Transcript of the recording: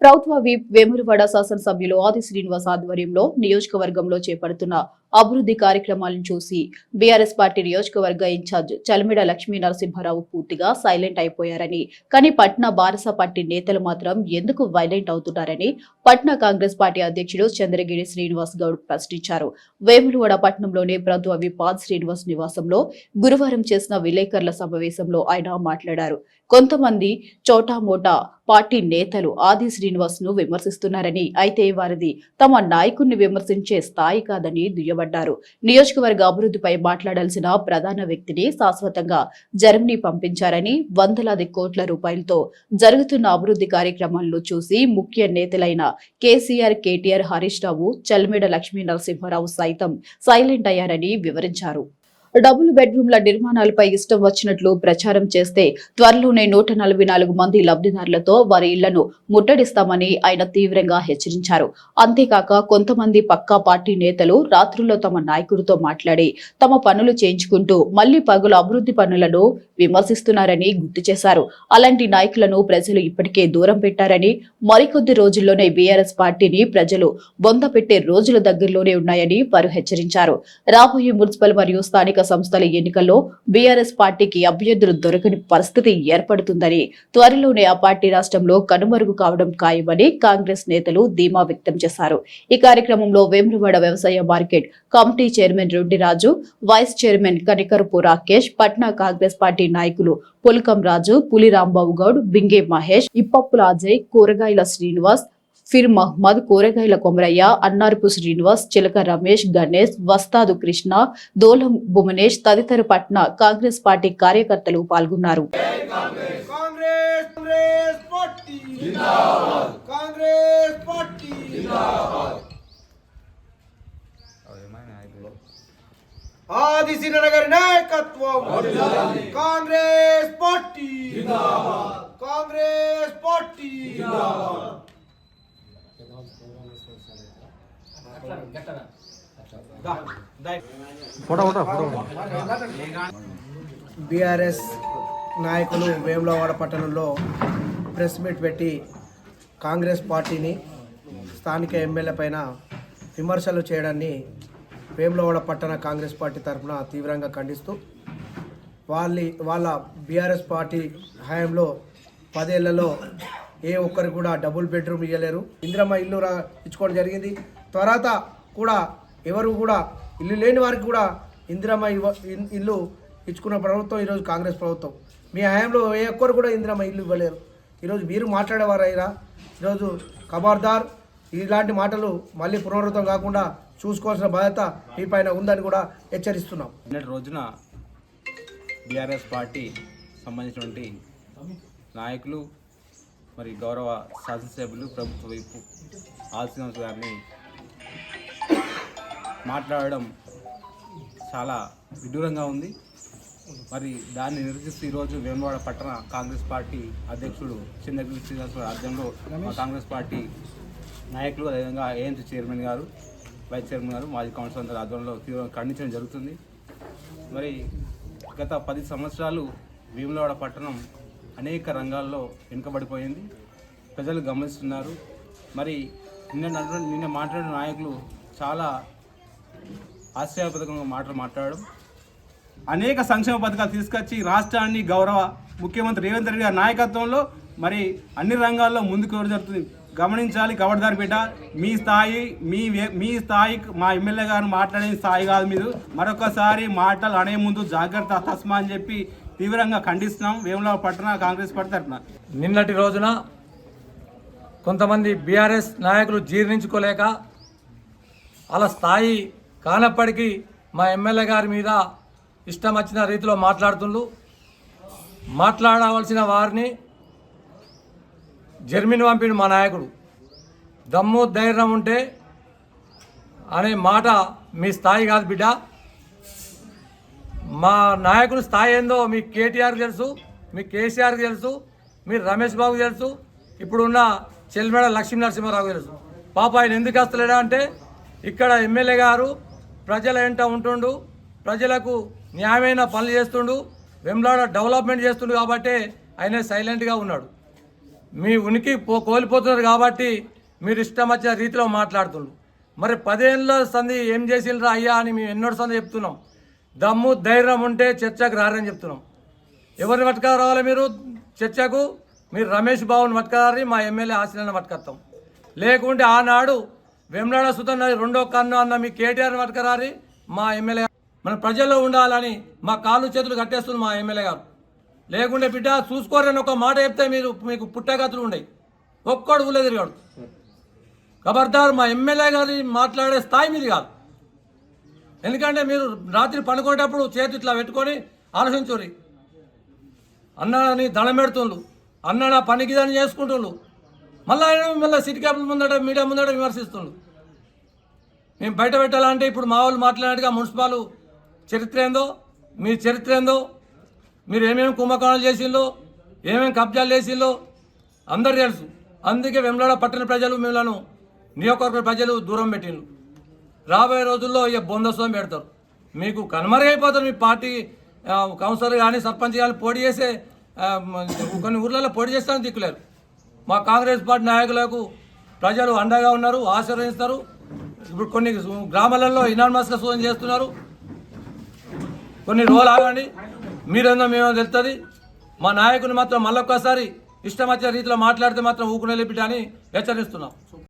ప్రభుత్వ విప్ వేములవాడ శాసనసభ్యులు ఆది శ్రీనివాస్ ఆధ్వర్యంలో నియోజకవర్గంలో చేపడుతున్న అభివృద్ధి కార్యక్రమాలను చూసి బీఆర్ఎస్ పార్టీ నియోజకవర్గ ఇన్ఛార్జ్ చలమిడ లక్ష్మీ నరసింహారావు పూర్తిగా సైలెంట్ అయిపోయారని కానీ పట్నా బారస పార్టీ నేతలు మాత్రం ఎందుకు వైలెంట్ అవుతున్నారని పట్నా కాంగ్రెస్ పార్టీ అధ్యక్షుడు చంద్రగిరి శ్రీనివాస్ గౌడ్ ప్రశ్నించారు. వేములవాడ పట్టణంలోని ప్రభుత్వ విప్ శ్రీనివాస్ నివాసంలో గురువారం చేసిన విలేకరుల సమావేశంలో ఆయన మాట్లాడారు. కొంతమంది చోటామోటా పార్టీ నేతలు ఆది శ్రీనివాస్ను విమర్శిస్తున్నారని అయితే వారిది తమ నాయకుణ్ణి విమర్శించే స్థాయి కాదని నిలబడ్డారు నియోజకవర్గ అభివృద్ధిపై మాట్లాడాల్సిన ప్రధాన వ్యక్తిని శాశ్వతంగా జర్మనీ పంపించారని వందలాది కోట్ల రూపాయలతో జరుగుతున్న అభివృద్ధి కార్యక్రమాలను చూసి ముఖ్య నేతలైన కేసీఆర్ కేటీఆర్ హరీష్ రావు చల్మేడ లక్ష్మీ నరసింహారావు సైతం సైలెంట్ అయ్యారని వివరించారు. డబుల్ బెడ్రూమ్ల నిర్మాణాలపై ఇష్టం వచ్చినట్లు ప్రచారం చేస్తే త్వరలోనే నూట నలభై నాలుగు మంది లబ్ధిదారులతో వారి ఇళ్ళను ముట్టడిస్తామని ఆయన తీవ్రంగా హెచ్చరించారు. అంతేకాక కొంతమంది పక్కా పార్టీ నేతలు రాత్రుల్లో తమ నాయకుడితో మాట్లాడి తమ పనులు చేయించుకుంటూ మళ్ళీ పగులు అభివృద్ధి పనులను విమర్శిస్తున్నారని గుర్తు చేశారు. అలాంటి నాయకులను ప్రజలు ఇప్పటికే దూరం పెట్టారని మరికొద్ది రోజుల్లోనే బీఆర్ఎస్ పార్టీని ప్రజలు బొంద పెట్టే రోజుల దగ్గరలోనే ఉన్నాయని వారు హెచ్చరించారు. రాబోయే మున్సిపల్ మరియు స్థానిక సంస్థల ఎన్నికల్లో బీఆర్ఎస్ పార్టీకి అభ్యర్థులు దొరకని పరిస్థితి ఏర్పడుతుందని త్వరలోనే ఆ పార్టీ రాష్ట్రంలో కనుమరుగు కావడం ఖాయమని కాంగ్రెస్ నేతలు ధీమా వ్యక్తం చేశారు. ఈ కార్యక్రమంలో వేములవాడ వ్యవసాయ market committee chairman Reddyraju vice chairman Kanikarapu Rakesh Patna Congress party నాయకులు పులకం రాజు పులి రాంబాబు గౌడ్ బింగే మహేష్ ఇప్పప్పుల అజయ్ కూరగాయల శ్రీనివాస్ ఫిర్ మహ్మద్ కూరగాయల కొమరయ్య అన్నారపు శ్రీనివాస్ చిలక రమేష్ గణేష్ వస్తాదు కృష్ణ దోలం భువనేష్ తదితర పట్న కాంగ్రెస్ పార్టీ కార్యకర్తలు పాల్గొన్నారు. Congress party. Congress party. నాయకత్వం. Congress party. Congress party. BRS నాయకులు వేములవాడ పట్టణంలో ప్రెస్ మీట్ పెట్టి కాంగ్రెస్ పార్టీని స్థానిక ఎమ్మెల్యే పైన విమర్శలు చేయడాన్ని వేములవాడ పట్టణ కాంగ్రెస్ పార్టీ తరఫున తీవ్రంగా ఖండిస్తూ వాళ్ళ వాళ్ళ బీఆర్ఎస్ పార్టీ హయాంలో పదేళ్ళలో ఏ ఒక్కరికి కూడా డబుల్ బెడ్రూమ్ ఇవ్వలేరు ఇందిరమ్మ ఇల్లు రా ఇచ్చుకోవడం జరిగింది. తర్వాత కూడా ఎవరు కూడా ఇల్లు లేని వారికి కూడా ఇందిరమ్మ ఇల్లు ఇచ్చుకున్న ప్రభుత్వం ఈరోజు కాంగ్రెస్ ప్రభుత్వం. మీ హయాంలో ఏ ఒక్కరు కూడా ఇందిరమ్మ ఇల్లు ఇవ్వలేరు. ఈరోజు మీరు మాట్లాడేవారైనా ఈరోజు ఖబర్దార్ ఇలాంటి మాటలు మళ్ళీ పునరావృతం కాకుండా చూసుకోవాల్సిన బాధ్యత మీ పైన ఉందని కూడా హెచ్చరిస్తున్నాం. నిన్నటి రోజున బీఆర్ఎస్ పార్టీ సంబంధించినటువంటి నాయకులు మరి గౌరవ శాసనసభ్యులు ప్రభుత్వ వైపు ఆల్సినస్ గారిని మాట్లాడడం చాలా విడ్డూరంగా ఉంది. మరి దాన్ని నిరసిస్తూ ఈరోజు వేమవాడ పట్టణ కాంగ్రెస్ పార్టీ అధ్యక్షుడు చంద్రగిరి శ్రీనివాస ఆధ్వర్యంలో మా కాంగ్రెస్ పార్టీ నాయకులు అదేవిధంగా AMC chairman garu vice chairman garu మాజీ కౌన్సిలర్ అందరి ఆధ్వర్యంలో తీవ్రంగా ఖండించడం జరుగుతుంది. మరి గత పది సంవత్సరాలు భీములవాడ పట్టణం అనేక రంగాల్లో వెనుకబడిపోయింది. ప్రజలు గమనిస్తున్నారు. మరి నిన్న నిన్న మాట్లాడిన నాయకులు చాలా ఆశ్చర్యపథకంగా మాటలు మాట్లాడడం. అనేక సంక్షేమ పథకాలు తీసుకొచ్చి రాష్ట్రాన్ని గౌరవ ముఖ్యమంత్రి రేవంత్ రెడ్డి గారి నాయకత్వంలో మరి అన్ని రంగాల్లో ముందుకు జరుగుతుంది. గమనించాలి. కబడ్దారి బిడ్డ మీ స్థాయి మీ మీ స్థాయి మా ఎమ్మెల్యే గారు మాట్లాడే స్థాయి కాదు మీరు మరొకసారి మాటలు అనే ముందు జాగ్రత్త తస్మా అని చెప్పి తీవ్రంగా ఖండిస్తున్నాం. వేములవ పట్టణ కాంగ్రెస్ పార్టీ తరఫున. నిన్నటి రోజున కొంతమంది బీఆర్ఎస్ నాయకులు జీర్ణించుకోలేక అలా స్థాయి కానప్పటికీ మా ఎమ్మెల్యే గారి మీద ఇష్టం వచ్చిన రీతిలో మాట్లాడుతుండ్రు. మాట్లాడవలసిన వారిని జర్మనీ పంపిడు మా నాయకుడు. దమ్ము ధైర్యం ఉంటే అనే మాట మీ స్థాయి కాదు బిడ్డ. మా నాయకులు స్థాయి ఏందో మీ కేటీఆర్ తెలుసు మీ కేసీఆర్ తెలుసు మీ రమేష్ బాబు తెలుసు ఇప్పుడున్న చెల్లిమేడ లక్ష్మీ నరసింహారావు తెలుసు. పాప ఆయన ఎందుకు వస్తలేడా అంటే ఇక్కడ ఎమ్మెల్యే గారు ప్రజల వెంట ఉంటుండు ప్రజలకు న్యాయమైన పనులు చేస్తుండు వెమ్లాడ డెవలప్మెంట్ చేస్తుండు కాబట్టి ఆయన సైలెంట్గా ఉన్నాడు. మీ ఉనికి పో- కోల్పోతున్నారు కాబట్టి మీరు ఇష్టం వచ్చిన రీతిలో మాట్లాడుతుండ్రు మరి పదేళ్ళ సంధి ఏం చేసిండ్రా అయ్యా అని మేము ఎన్నో సంది చెప్తున్నాం. దమ్ము ధైర్యం ఉంటే చర్చకు రారని చెప్తున్నాం. ఎవరిని పట్టుక రావాలి మీరు? చర్చకు? మీరు రమేష్ బాబుని పట్టుకరారి మా ఎమ్మెల్యే ఆశలను పట్టుకొస్తాం. లేకుంటే ఆనాడు వెమ్లాడ సుతన్న రెండో కన్ను అన్న మీ కేటీఆర్ని పట్టుకరారి మా ఎమ్మెల్యే మన ప్రజల్లో ఉండాలని మా కాళ్ళు చేతులు కట్టేస్తుంది మా ఎమ్మెల్యే గారు. లేకుంటే బిడ్డ చూసుకోరని ఒక మాట చెప్తే మీరు మీకు పుట్టగతులు ఉండయి. ఒక్కడు ఊళ్ళో తిరిగాడు. ఖబర్దార్ మా ఎమ్మెల్యే గారి మాట్లాడే స్థాయి మీది కాదు. ఎందుకంటే మీరు రాత్రి పనుకునేటప్పుడు చేతి ఇట్లా పెట్టుకొని ఆలోచించుర్రి. అన్నాడని దళం పెడుతుండ్రు. అన్నాడు పనికి దాన్ని చేసుకుంటుండ్రు. మళ్ళీ ఆయన మళ్ళీ సిటీ క్యాపిటల్ ముందట మీడియా ముందట విమర్శిస్తుండ్రు. మేము బయట పెట్టాలంటే ఇప్పుడు మా వాళ్ళు మాట్లాడినట్టుగా మున్సిపాల్ చరిత్ర ఏందో మీ చరిత్ర ఏందో మీరు ఏమేమి కుంభకోణాలు చేసిందో ఏమేమి కబ్జాలు చేసిందో అందరు తెలుసు. అందుకే వెమ్లాడ పట్టణ ప్రజలు మిమ్మల్ని నియోజకవర్గ ప్రజలు దూరం పెట్టిండ్రు. రాబోయే రోజుల్లో ఇక బొందస్వం పెడతారు. మీకు కనుమరుగైపోతారు మీ పార్టీ కౌన్సిలర్ కానీ సర్పంచ్ కానీ పోటీ చేసే కొన్ని ఊర్లలో పోటీ చేస్తారని దిక్కులేరు. మా కాంగ్రెస్ పార్టీ నాయకులకు ప్రజలు అండగా ఉన్నారు ఆశీర్వదిస్తారు. ఇప్పుడు కొన్ని గ్రామాలలో ఇనాన్మస్గా సూచన చేస్తున్నారు. కొన్ని రోజులు ఆగండి. మీరేందో మేమో తెలుస్తుంది మా నాయకుని మాత్రం మళ్ళొక్కసారి ఇష్టం వచ్చే రీతిలో మాట్లాడితే మాత్రం ఊకునే లేపిట అని హెచ్చరిస్తున్నాం.